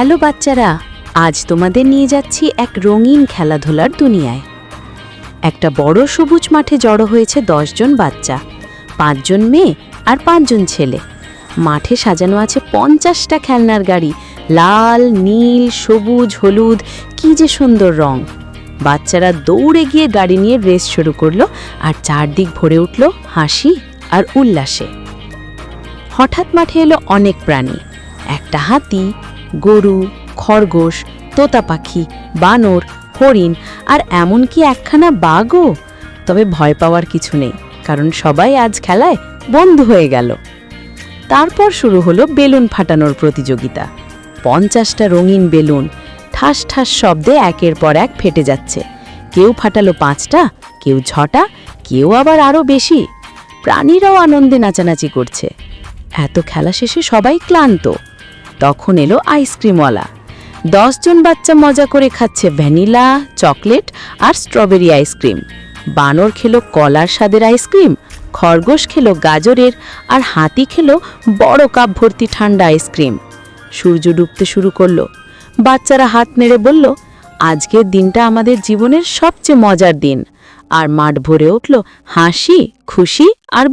Hello বাচ্চারা, আজ তোমাদের নিয়ে যাচ্ছি এক রঙিন খেলাধুলার দুনিয়ায়। একটা বড় সবুজ মাঠে জড়ো হয়েছে দশজন বাচ্চা, পাঁচজন মেয়ে আর পাঁচজন ছেলে। মাঠে সাজানো আছে পঞ্চাশটা খেলনার গাড়ি, লাল, নীল, সবুজ, হলুদ, কি যে সুন্দর রং। বাচ্চারা দৌড়ে গিয়ে গাড়ি নিয়ে রেস শুরু করল আর চারদিক ভরে উঠল হাসি আর উল্লাসে। হঠাৎ মাঠে এলো অনেক প্রাণী, একটা হাতি গরু, খরগোশ, তোতা পাখি, বানর, হরিণ আর এমনকি একখানা বাঘও। তবে ভয় পাওয়ার কিছু নেই, কারণ সবাই আজ খেলায় বন্ধ হয়ে গেল। তারপর শুরু হলো বেলুন ফাটানোর প্রতিযোগিতা। পঞ্চাশটা রঙিন বেলুন ঠাস ঠাস শব্দে একের পর এক ফেটে যাচ্ছে। কেউ ফাটালো পাঁচটা, কেউ ছটা, কেউ আবার আরও বেশি। প্রাণীরাও আনন্দে নাচানাচি করছে। এত খেলা শেষে সবাই ক্লান্ত। তখন এলো আইসক্রিমওয়ালা। দশজন বাচ্চা মজা করে খাচ্ছে ভ্যানিলা, চকলেট আর স্ট্রবেরি আইসক্রিম। বানর খেলো কলার স্বাদের আইসক্রিম, খরগোশ খেলো গাজরের আর হাতি খেলো বড় কাপ ভর্তি ঠান্ডা আইসক্রিম। সূর্য ডুবতে শুরু করল। বাচ্চারা হাত নেড়ে বলল, আজকের দিনটা আমাদের জীবনের সবচেয়ে মজার দিন। আর মাঠ ভরে উঠল হাসি, খুশি আর